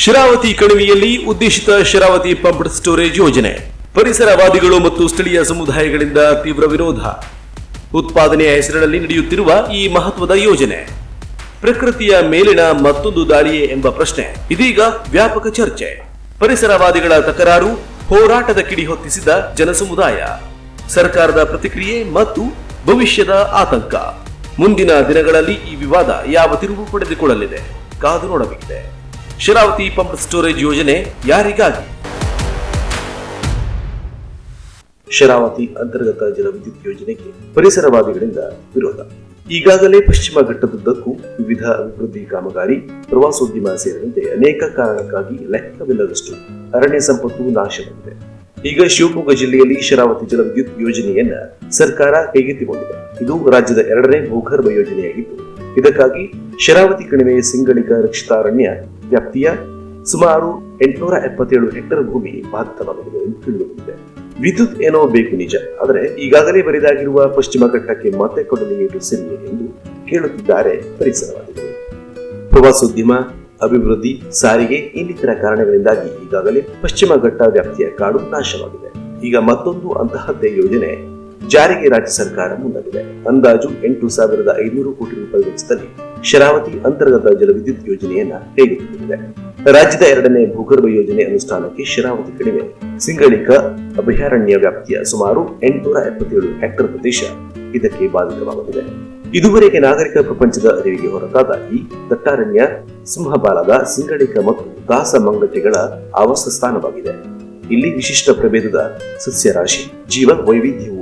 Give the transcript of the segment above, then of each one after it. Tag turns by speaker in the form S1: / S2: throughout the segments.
S1: ಶರಾವತಿ ಕಣಿವೆಯಲ್ಲಿ ಉದ್ದೇಶಿತ Sharavati pumped storage ಯೋಜನೆ. ಪರಿಸರವಾದಿಗಳು ಮತ್ತು ಸ್ಥಳೀಯ ಸಮುದಾಯಗಳಿಂದ ತೀವ್ರ ವಿರೋಧ. ಉತ್ಪಾದನೆಯ ಹೆಸರಿನಲ್ಲಿ ನಡೆಯುತ್ತಿರುವ ಈ ಮಹತ್ವದ ಯೋಜನೆ. ಪ್ರಕೃತಿಯ ಮೇಲಿನ ಮತ್ತೊಂದು ದಾಳಿಯೇ ಎಂಬ ಪ್ರಶ್ನೆ. ಇದೀಗ ವ್ಯಾಪಕ ಚರ್ಚೆ. ಪರಿಸರವಾದಿಗಳ ತಕರಾರು, ಹೋರಾಟದ ಕಿಡಿ ಹೊತ್ತಿಸಿದ ಜನಸಮುದಾಯ. ಸರ್ಕಾರದ ಪ್ರತಿಕ್ರಿಯೆ ಮತ್ತು ಭವಿಷ್ಯದ ಆತಂಕ. ಮುಂದಿನ ದಿನಗಳಲ್ಲಿ ಈ ವಿವಾದ ಯಾವ ತಿರುವು ಪಡೆದುಕೊಳ್ಳಲಿದೆ? ಕಾದು ನೋಡಬೇಕಿದೆ. ಶರಾವತಿ ಪಂಪ್ ಸ್ಟೋರೇಜ್ ಯೋಜನೆ ಯಾರಿಗಾಗಿ? ಶರಾವತಿ ಅಂತರ್ಗತ ಜಲವಿದ್ಯುತ್ ಯೋಜನೆಗೆ ಪರಿಸರವಾದಿಗಳಿಂದ ವಿರೋಧ. ಈಗಾಗಲೇ ಪಶ್ಚಿಮ ಘಟ್ಟದುದ್ದಕ್ಕೂ ವಿವಿಧ ಅಭಿವೃದ್ಧಿ ಕಾಮಗಾರಿ, ಪ್ರವಾಸೋದ್ಯಮ ಸೇರಿದಂತೆ ಅನೇಕ ಕಾರಣಕ್ಕಾಗಿ ಲೆಕ್ಕವಿಲ್ಲದಷ್ಟು ಅರಣ್ಯ ಸಂಪತ್ತು ನಾಶವಾಗಿದೆ. ಈಗ ಶಿವಮೊಗ್ಗ ಜಿಲ್ಲೆಯಲ್ಲಿ ಶರಾವತಿ ಜಲವಿದ್ಯುತ್ ಯೋಜನೆಯನ್ನ ಸರ್ಕಾರ ಕೈಗೆತ್ತಿಕೊಂಡಿದೆ. ಇದು ರಾಜ್ಯದ ಎರಡನೇ ಭೂಗರ್ಭ ಯೋಜನೆಯಾಗಿದ್ದು ಇದಕ್ಕಾಗಿ ಶರಾವತಿ ಕಣಿವೆ ಸಿಂಗಳಿಕ ರಕ್ಷಿತಾರಣ್ಯ ವ್ಯಾಪ್ತಿಯ ಸುಮಾರು ಎಂಟುನೂರ ಎಪ್ಪತ್ತೇಳು ಹೆಕ್ಟೇರ್ ಭೂಮಿ ಬಾಧಿತವಾಗಬಹುದು ಎಂದು ತಿಳಿದುಬಂದಿದೆ. ವಿದ್ಯುತ್ ಏನೋ ಬೇಕು ನಿಜ, ಆದರೆ ಈಗಾಗಲೇ ಬರಿದಾಗಿರುವ ಪಶ್ಚಿಮ ಘಟ್ಟಕ್ಕೆ ಮತ್ತೆ ಕೊಡಲಿ ಸರಿಯೇ ಎಂದು ಕೇಳುತ್ತಿದ್ದಾರೆ ಪರಿಸರವಾದಿಗಳು. ಪ್ರವಾಸೋದ್ಯಮ, ಅಭಿವೃದ್ಧಿ, ಸಾರಿಗೆ ಇನ್ನಿತರ ಕಾರಣಗಳಿಂದಾಗಿ ಈಗಾಗಲೇ ಪಶ್ಚಿಮ ಘಟ್ಟ ವ್ಯಾಪ್ತಿಯ ಕಾಡು ನಾಶವಾಗಿದೆ. ಈಗ ಮತ್ತೊಂದು ಅಂತಹದ್ದೇ ಯೋಜನೆ ಜಾರಿಗೆ ರಾಜ್ಯ ಸರ್ಕಾರ ಮುಂದಾಗಿದೆ. ಅಂದಾಜು ಎಂಟು ಸಾವಿರದ ಐನೂರು ಕೋಟಿ ರೂಪಾಯಿ ವೆಚ್ಚದಲ್ಲಿ ಶರಾವತಿ ಅಂತರ್ಗತ ಜಲವಿದ್ಯುತ್ ಯೋಜನೆಯನ್ನ ಕೈಗೆತ್ತಿಕೊಂಡಿದೆ. ರಾಜ್ಯದ ಎರಡನೇ ಭೂಗರ್ಭ ಯೋಜನೆ ಅನುಷ್ಠಾನಕ್ಕೆ ಶರಾವತಿ ಕಡಿಮೆ. ಸಿಂಗಳಿಕ ಅಭಯಾರಣ್ಯ ವ್ಯಾಪ್ತಿಯ ಸುಮಾರು ಎಂಟುನೂರ ಎಪ್ಪತ್ತೇಳು ಹೆಕ್ಟರ್ ಪ್ರದೇಶ ಇದಕ್ಕೆ ಬಾಧಿತವಾಗುತ್ತಿದೆ ಇದುವರೆಗೆ ನಾಗರಿಕ ಪ್ರಪಂಚದ ಅರಿವಿಗೆ ಹೊರತಾದ ಈ ದಟ್ಟಾರಣ್ಯ ಸಿಂಹಬಾಲದ ಸಿಂಗಳಿಕ ಮತ್ತು ದಾಸ ಮಂಗಟೆಗಳ ಆವಾಸ ಸ್ಥಾನವಾಗಿದೆ ಇಲ್ಲಿ ವಿಶಿಷ್ಟ ಪ್ರಭೇದದ ಸಸ್ಯರಾಶಿ, ಜೀವ ವೈವಿಧ್ಯವೂ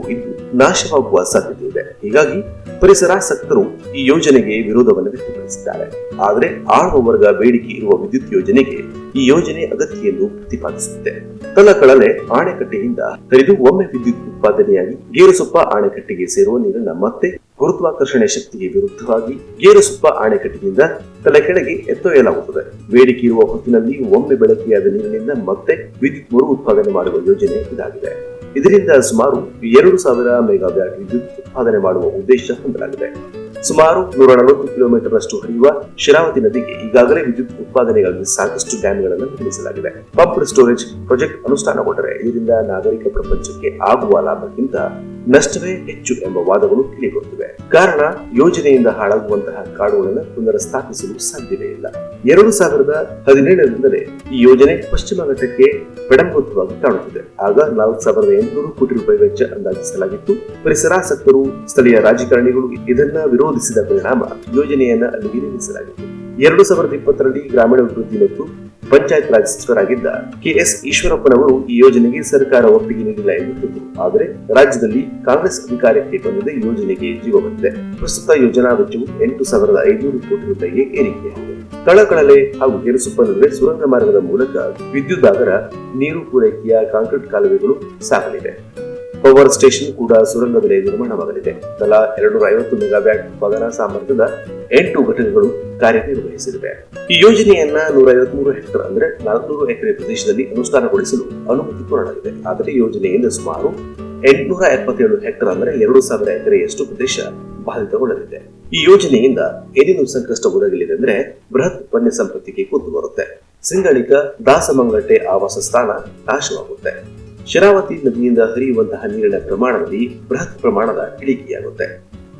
S1: ನಾಶವಾಗುವ ಸಾಧ್ಯತೆ ಇದೆ. ಹೀಗಾಗಿ ಪರಿಸರಾಸಕ್ತರು ಈ ಯೋಜನೆಗೆ ವಿರೋಧವನ್ನು ವ್ಯಕ್ತಪಡಿಸಿದ್ದಾರೆ. ಆದರೆ ಆಳುವ ವರ್ಗ ಬೇಡಿಕೆ ಇರುವ ವಿದ್ಯುತ್ ಯೋಜನೆಗೆ ಈ ಯೋಜನೆ ಅಗತ್ಯ ಎಂದು ಪ್ರತಿಪಾದಿಸುತ್ತೆ ಕಳಲೆ ಆಣೆಕಟ್ಟೆಯಿಂದ ಹರಿದು ಒಮ್ಮೆ ವಿದ್ಯುತ್ ಉತ್ಪಾದನೆಯಾಗಿ ಗೇರುಸೊಪ್ಪ ಆಣೆಕಟ್ಟೆಗೆ ಸೇರುವ ನೀರನ್ನ ಮತ್ತೆ ಗುರುತ್ವಾಕರ್ಷಣೆ ಶಕ್ತಿಗೆ ವಿರುದ್ಧವಾಗಿ ಗೇರುಸೊಪ್ಪ ಆಣೆಕಟ್ಟಿನಿಂದ ತಲೆ ಕೆಳಗೆ ಎತ್ತೊಯ್ಯಲಾಗುತ್ತದೆ. ಬೇಡಿಕೆ ಇರುವ ಹೊತ್ತಿನಲ್ಲಿ ಒಮ್ಮೆ ಬಳಕೆಯಾದ ನೀರಿನಿಂದ ಮತ್ತೆ ವಿದ್ಯುತ್ ಮರು ಉತ್ಪಾದನೆ ಮಾಡುವ ಯೋಜನೆ ಇದಾಗಿದೆ. ಇದರಿಂದ ಸುಮಾರು ಎರಡು ಸಾವಿರ ಮೆಗಾವ್ಯಾಟ್ ವಿದ್ಯುತ್ ಉತ್ಪಾದನೆ ಮಾಡುವ ಉದ್ದೇಶ ಹೊಂದಲಾಗಿದೆ. ಸುಮಾರು ನೂರ ನಲವತ್ತು ಕಿಲೋಮೀಟರ್ ನಷ್ಟು ಹರಿಯುವ ಶರಾವತಿ ನದಿಗೆ ಈಗಾಗಲೇ ವಿದ್ಯುತ್ ಉತ್ಪಾದನೆಗಾಗಿ ಸಾಕಷ್ಟು ಡ್ಯಾಂಗಳನ್ನು ನಿರ್ಮಿಸಲಾಗಿದೆ. ಪಂಪ್ ಸ್ಟೋರೇಜ್ ಪ್ರಾಜೆಕ್ಟ್ ಅನುಷ್ಠಾನಗೊಂಡರೆ ಇದರಿಂದ ನಾಗರಿಕ ಪ್ರಪಂಚಕ್ಕೆ ಆಗುವ ಲಾಭಕ್ಕಿಂತ ನಷ್ಟವೇ ಹೆಚ್ಚು ಎಂಬ ವಾದಗಳು ಕೇಳಿಬರುತ್ತಿವೆ. ಕಾರಣ, ಯೋಜನೆಯಿಂದ ಹಾಳಾಗುವಂತಹ ಕಾಡುಗಳನ್ನು ಪುನರ್ಸ್ಥಾಪಿಸಲು ಸಾಧ್ಯವೇ ಇಲ್ಲ. ಎರಡು ಸಾವಿರದ ಹದಿನೇಳರಿಂದಲೇ ಈ ಯೋಜನೆ ಪಶ್ಚಿಮ ಘಟ್ಟಕ್ಕೆ ಬೆಡಂಬೂತವಾಗಿ ಕಾಣುತ್ತಿದೆ ಆಗ ನಾಲ್ಕು ಸಾವಿರದ ಎಂಟುನೂರು ಕೋಟಿ ರೂಪಾಯಿ ವೆಚ್ಚ ಅಂದಾಜಿಸಲಾಗಿತ್ತು. ಪರಿಸರಾಸಕ್ತರು, ಸ್ಥಳೀಯ ರಾಜಕಾರಣಿಗಳು ಇದನ್ನ ವಿರೋಧಿಸಿದ ಪರಿಣಾಮ ಯೋಜನೆಯನ್ನು ಅಲ್ಲಿಗೆ ನಿಲ್ಲಿಸಲಾಗಿತ್ತು ಎರಡು ಸಾವಿರದ ಇಪ್ಪತ್ತರಲ್ಲಿ ಗ್ರಾಮೀಣಾಭಿವೃದ್ಧಿ ಮತ್ತು ಪಂಚಾಯತ್ ರಾಜ್ ಸಚಿವರಾಗಿದ್ದ ಕೆಎಸ್ ಈಶ್ವರಪ್ಪನವರು ಈ ಯೋಜನೆಗೆ ಸರ್ಕಾರ ಒಪ್ಪಿಗೆ ನೀಡಿಲ್ಲ ಆದರೆ ರಾಜ್ಯದಲ್ಲಿ ಕಾಂಗ್ರೆಸ್ ಅಧಿಕಾರಕ್ಕೆ ಬಂದಿದೆ ಯೋಜನೆಗೆ ಜೀವ ಬಂದಿದೆ. ಪ್ರಸ್ತುತ ಯೋಜನಾ ವೆಚ್ಚವು ಎಂಟು ಸಾವಿರದ ಐನೂರು ಕೋಟಿ ರೂಪಾಯಿಗೆ ಏರಿಕೆಯಾಗಿದೆ ಕಳಕಳಲೆ ಹಾಗೂ ಗೇರುಸೊಪ್ಪ ನಡುವೆ ಸುರಂಗ ಮಾರ್ಗದ ಮೂಲಕ ವಿದ್ಯುದಾಗರ ನೀರು ಪೂರೈಕೆಯ ಕಾಂಕ್ರೀಟ್ ಕಾಲುವೆಗಳು ಸಾಗಲಿವೆ. ಪವರ್ ಸ್ಟೇಷನ್ ಕೂಡ ಸುರಂಗದಲ್ಲಿ ನಿರ್ಮಾಣವಾಗಲಿದೆ. ತಲಾ ಎರಡ್ನೂರ ಐವತ್ತು ಮೆಗಾವ್ಯಾಟ್ ಉತ್ಪಾದನಾ ಸಾಮರ್ಥ್ಯದ ಎಂಟು ಘಟಕಗಳು ಕಾರ್ಯನಿರ್ವಹಿಸಲಿವೆ. ಈ ಯೋಜನೆಯನ್ನ ನೂರ ಐವತ್ಮೂರು ಹೆಕ್ಟರ್ ಅಂದ್ರೆ ನಾಲ್ಕುನೂರು ಎಕರೆ ಪ್ರದೇಶದಲ್ಲಿ ಅನುಷ್ಠಾನಗೊಳಿಸಲು ಅನುಮತಿ ಕೋರಲಾಗಿದೆ. ಆದರೆ ಯೋಜನೆಯಿಂದ ಸುಮಾರು ಎಂಟುನೂರ ಎಪ್ಪತ್ತೇಳು ಹೆಕ್ಟರ್ ಅಂದ್ರೆ ಎರಡು ಸಾವಿರ ಎಕರೆಯಷ್ಟು ಪ್ರದೇಶ ಬಾಧಿತಗೊಳ್ಳಲಿದೆ. ಈ ಯೋಜನೆಯಿಂದ ಏನೇನು ಸಂಕಷ್ಟ ಒದಗಲಿದೆ ಅಂದ್ರೆ ಬೃಹತ್ ವನ್ಯ ಸಂಪತ್ತಿಗೆ ಕುದ್ದು ಬರುತ್ತೆ. ಸಿಂಗಳಿಕ ದಾಸಮಂಗಟ್ಟೆ ಆವಾಸ ಸ್ಥಾನ ನಾಶವಾಗುತ್ತೆ. ಶರಾವತಿ ನದಿಯಿಂದ ಹರಿಯುವಂತಹ ನೀರಿನ ಪ್ರಮಾಣದಲ್ಲಿ ಬೃಹತ್ ಪ್ರಮಾಣದ ಇಳಿಕೆಯಾಗುತ್ತೆ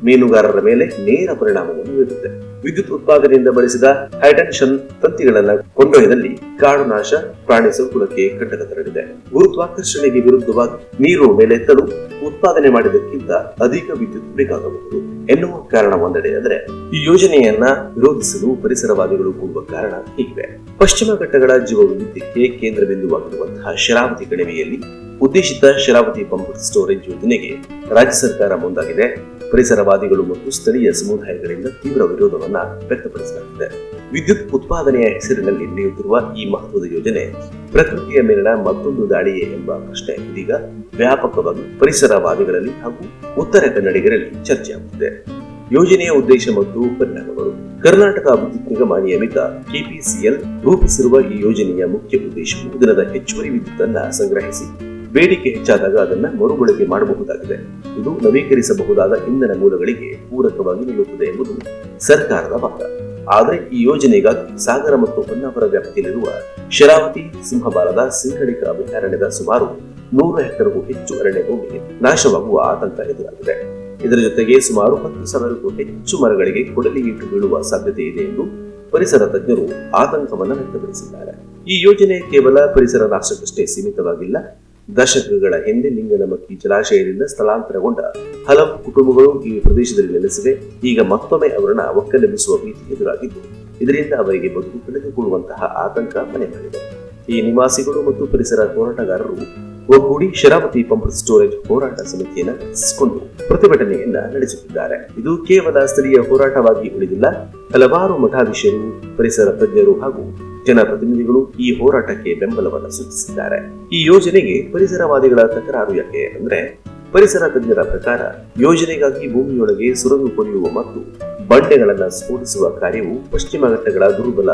S1: ಮೀನುಗಾರರ ಮೇಲೆ ನೇರ ಪರಿಣಾಮವನ್ನು ಬೀರುತ್ತೆ. ವಿದ್ಯುತ್ ಉತ್ಪಾದನೆಯಿಂದ ಬಳಸಿದ ಹೈಟೆನ್ಷನ್ ತಂತಿಗಳನ್ನ ಕೊಂಡೊಯ್ದಲ್ಲಿ ಕಾಡು ನಾಶ ಪ್ರಾಣಿ ಸಂಕುಲಕ್ಕೆ ಕಂಟಕ ತರಲಿದೆ. ಗುರುತ್ವಾಕರ್ಷಣೆಗೆ ವಿರುದ್ಧವಾಗಿ ನೀರು ಮೇಲೆತ್ತಲು ಉತ್ಪಾದನೆ ಮಾಡಿದ್ದಕ್ಕಿಂತ ಅಧಿಕ ವಿದ್ಯುತ್ ಬೇಕಾಗಬಹುದು ಎನ್ನುವ ಕಾರಣ ಒಂದೆಡೆ ಆದರೆ ಈ ಯೋಜನೆಯನ್ನ ವಿರೋಧಿಸಲು ಪರಿಸರವಾದಿಗಳು ಕೂಡುವ ಕಾರಣ ಹೀಗಿವೆ ಪಶ್ಚಿಮ ಘಟ್ಟಗಳ ಜೀವ ವೈವಿಧ್ಯಕ್ಕೆ ಕೇಂದ್ರ ಬಿಂದುವಾಗಿರುವಂತಹ ಶರಾವತಿ ಕಣಿವೆಯಲ್ಲಿ ಉದ್ದೇಶಿತ ಶರಾವತಿ ಪಂಪ್ ಸ್ಟೋರೇಜ್ ಯೋಜನೆಗೆ ರಾಜ್ಯ ಸರ್ಕಾರ ಮುಂದಾಗಿದೆ. ಪರಿಸರವಾದಿಗಳು ಮತ್ತು ಸ್ಥಳೀಯ ಸಮುದಾಯಗಳಿಂದ ತೀವ್ರ ವಿರೋಧವನ್ನ ವ್ಯಕ್ತಪಡಿಸಲಾಗಿದೆ. ವಿದ್ಯುತ್ ಉತ್ಪಾದನೆಯ ಹೆಸರಿನಲ್ಲಿ ನಡೆಯುತ್ತಿರುವ ಈ ಮಹತ್ವದ ಯೋಜನೆ ಪ್ರಕೃತಿಯ ಮೇಲಿನ ಮತ್ತೊಂದು ದಾಳಿಯೇ ಎಂಬ ಪ್ರಶ್ನೆ. ಇದೀಗ ವ್ಯಾಪಕವಾಗಿ ಪರಿಸರವಾದಿಗಳಲ್ಲಿ ಹಾಗೂ ಉತ್ತರ ಕನ್ನಡಿಗರಲ್ಲಿ ಚರ್ಚೆಯಾಗುತ್ತಿದೆ ಯೋಜನೆಯ ಉದ್ದೇಶ ಮತ್ತು ಪರಿಣಾಮಗಳು. ಕರ್ನಾಟಕ ವಿದ್ಯುತ್ ನಿಗಮ ನಿಯಮಿತ ಕೆಪಿಸಿಎಲ್ ರೂಪಿಸಿರುವ ಈ ಯೋಜನೆಯ ಮುಖ್ಯ ಉದ್ದೇಶವು ದಿನದ ಹೆಚ್ಚುವರಿ ವಿದ್ಯುತ್ ಅನ್ನ ಸಂಗ್ರಹಿಸಿ ಬೇಡಿಕೆ ಹೆಚ್ಚಾದಾಗ ಅದನ್ನ ಮರುಬಳಕೆ ಮಾಡಬಹುದಾಗಿದೆ. ಇದು ನವೀಕರಿಸಬಹುದಾದ ಇಂಧನ ಮೂಲಗಳಿಗೆ ಪೂರಕವಾಗಿ ನಿಲ್ಲುತ್ತದೆ ಎಂಬುದು ಸರ್ಕಾರದ ವಾದ. ಆದರೆ ಈ ಯೋಜನೆಗಾಗಿ ಸಾಗರ ಮತ್ತು ಹೊನ್ನಾವರ ವ್ಯಾಪ್ತಿಯಲ್ಲಿರುವ ಶರಾವತಿ ಸಿಂಹಬಾಲದ ಸಿಂಗಡಿಕ ಅಭಯಾರಣ್ಯದ ಸುಮಾರು ನೂರು ಹೆಕ್ಟರ್ಗೂ ಹೆಚ್ಚು ಅರಣ್ಯ ಭೂಮಿ ನಾಶವಾಗುವ ಆತಂಕ ಎದುರಾಗಿದೆ. ಇದರ ಜೊತೆಗೆ ಸುಮಾರು ಹತ್ತು ಸಾವಿರಕ್ಕೂ ಹೆಚ್ಚು ಮರಗಳಿಗೆ ಕೊಡಲಿಗೀಟು ಬೀಳುವ ಸಾಧ್ಯತೆ ಇದೆ ಎಂದು ಪರಿಸರ ತಜ್ಞರು ಆತಂಕವನ್ನು ವ್ಯಕ್ತಪಡಿಸಿದ್ದಾರೆ. ಈ ಯೋಜನೆ ಕೇವಲ ಪರಿಸರ ನಾಶಕ್ಕಷ್ಟೇ ಸೀಮಿತವಾಗಿಲ್ಲ ದಶಕಗಳ ಹಿಂದೆ ಲಿಂಗನಮಕ್ಕಿ ಜಲಾಶಯದಿಂದ ಸ್ಥಳಾಂತರಗೊಂಡ ಹಲವು ಕುಟುಂಬಗಳು ಈ ಪ್ರದೇಶದಲ್ಲಿ ನೆಲೆಸಿವೆ. ಈಗ ಮತ್ತೊಮ್ಮೆ ಅವರನ್ನ ಒಕ್ಕಲೆಬ್ಬಿಸುವ ಭೀತಿ ಎದುರಾಗಿದ್ದು, ಇದರಿಂದ ಅವರಿಗೆ ಬದುಕು ಕಳೆದುಕೊಳ್ಳುವಂತಹ ಆತಂಕ ಮನೆ ಮಾಡಿದೆ ಈ ನಿವಾಸಿಗಳು ಮತ್ತು ಪರಿಸರ ಹೋರಾಟಗಾರರು ಒಗ್ಗೂಡಿ ಶರಾವತಿ ಪಂಪ್ ಸ್ಟೋರೇಜ್ ಹೋರಾಟ ಸಮಿತಿಯನ್ನು ರಚಿಸಿಕೊಂಡು ಪ್ರತಿಭಟನೆಯನ್ನ ನಡೆಸುತ್ತಿದ್ದಾರೆ. ಇದು ಕೇವಲ ಸ್ಥಳೀಯ ಹೋರಾಟವಾಗಿ ಉಳಿದಿಲ್ಲ. ಹಲವಾರು ಮಠಾಧೀಶರು, ಪರಿಸರ ತಜ್ಞರು ಹಾಗೂ ಜನಪ್ರತಿನಿಧಿಗಳು ಈ ಹೋರಾಟಕ್ಕೆ ಬೆಂಬಲವನ್ನು ಸೂಚಿಸಿದ್ದಾರೆ. ಈ ಯೋಜನೆಗೆ ಪರಿಸರವಾದಿಗಳ ತಕರಾರು ಯಾಕೆ ಅಂದ್ರೆ, ಪರಿಸರ ತಜ್ಞರ ಪ್ರಕಾರ ಯೋಜನೆಗಾಗಿ ಭೂಮಿಯೊಳಗೆ ಸುರಂಗ ಕೊರೆಯುವ ಮತ್ತು ಬಂಡೆಗಳನ್ನು ಸ್ಫೋಟಿಸುವ ಕಾರ್ಯವು ಪಶ್ಚಿಮ ಘಟ್ಟಗಳ ದುರ್ಬಲ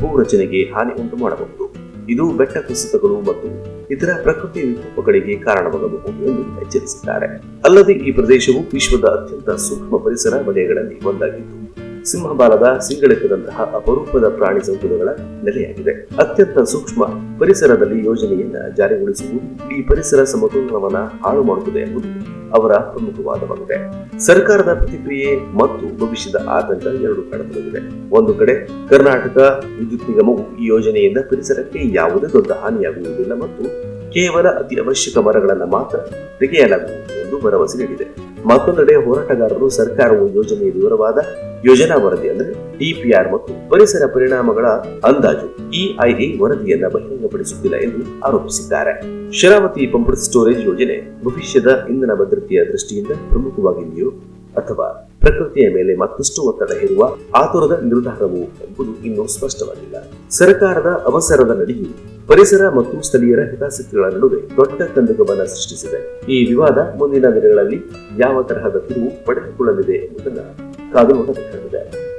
S1: ಭೂ ರಚನೆಗೆ ಹಾನಿ ಉಂಟು ಮಾಡಬಹುದು ಇದು ಬೆಟ್ಟ ಕುಸಿತಗಳು ಮತ್ತು ಇತರ ಪ್ರಕೃತಿ ವಿಕೋಪಗಳಿಗೆ ಕಾರಣವಾಗಬಹುದು ಎಂದು ಎಚ್ಚರಿಸಿದ್ದಾರೆ. ಅಲ್ಲದೆ ಈ ಪ್ರದೇಶವು ವಿಶ್ವದ ಅತ್ಯಂತ ಸೂಕ್ಷ್ಮ ಪರಿಸರ ವಲಯಗಳಲ್ಲಿ ಒಂದಾಗಿದ್ದು ಸಿಂಹಬಾಲದ ಸಿಂಗಳಿಕದಂತಹ ಅಪರೂಪದ ಪ್ರಾಣಿ ಸಂಕುಲಗಳ ನೆಲೆಯಾಗಿದೆ. ಅತ್ಯಂತ ಸೂಕ್ಷ್ಮ ಪರಿಸರದಲ್ಲಿ ಯೋಜನೆಯನ್ನ ಜಾರಿಗೊಳಿಸುವುದು ಈ ಪರಿಸರ ಸಮತೋಲನವನ್ನ ಹಾಳು ಮಾಡುತ್ತದೆ ಎಂಬುದು ಅವರ ಪ್ರಮುಖ ವಾದವಾಗಿದೆ ಸರ್ಕಾರದ ಪ್ರತಿಕ್ರಿಯೆ ಮತ್ತು ಭವಿಷ್ಯದ ಆತಂಕ ಎರಡು ಕಾಣತೊಡಗಿದೆ ಒಂದು ಕಡೆ ಕರ್ನಾಟಕ ವಿದ್ಯುತ್ ನಿಗಮವು ಈ ಯೋಜನೆಯಿಂದ ಪರಿಸರಕ್ಕೆ ಯಾವುದೇ ದೊಡ್ಡ ಹಾನಿಯಾಗುವುದಿಲ್ಲ ಮತ್ತು ಕೇವಲ ಅತಿ ಅವಶ್ಯಕ ಮರಗಳನ್ನು ಮಾತ್ರ ತೆಗೆಯಲಾಗುವುದು ಎಂದು ಭರವಸೆ ನೀಡಿದೆ. ಮತ್ತೊಂದೆಡೆ ಹೋರಾಟಗಾರರು ಸರ್ಕಾರವು ಯೋಜನೆಯ ವಿವರವಾದ ಯೋಜನಾ ವರದಿ ಅಂದರೆ ಡಿಪಿಆರ್ ಮತ್ತು ಪರಿಸರ ಪರಿಣಾಮಗಳ ಅಂದಾಜು ಇಐಎ ವರದಿಯನ್ನ ಬಹಿರಂಗಪಡಿಸುತ್ತಿಲ್ಲ ಎಂದು ಆರೋಪಿಸಿದ್ದಾರೆ. ಶರಾವತಿ ಪಂಪ್ಡ್ ಸ್ಟೋರೇಜ್ ಯೋಜನೆ ಭವಿಷ್ಯದ ಇಂಧನ ಭದ್ರತೆಯ ದೃಷ್ಟಿಯಿಂದ ಪ್ರಮುಖವಾಗಿದೆಯೋ ಅಥವಾ ಪ್ರಕೃತಿಯ ಮೇಲೆ ಮತ್ತಷ್ಟು ಒತ್ತಡ ಹೇರುವ ಆತುರದ ನಿರ್ಧಾರವು ಎಂಬುದು ಇನ್ನೂ ಸ್ಪಷ್ಟವಾಗಿಲ್ಲ. ಸರ್ಕಾರದ ಅವಸರದ ನಡೆಯು ಪರಿಸರ ಮತ್ತು ಸ್ಥಳೀಯರ ಹಿತಾಸಕ್ತಿಗಳ ನಡುವೆ ದೊಡ್ಡ ಕಂದಕವನ್ನು ಸೃಷ್ಟಿಸಿದೆ. ಈ ವಿವಾದ ಮುಂದಿನ ದಿನಗಳಲ್ಲಿ ಯಾವ ತರಹದ ತಿರುವು ಪಡೆದುಕೊಳ್ಳಲಿದೆ ಎಂಬುದನ್ನು ガードも立てくるので、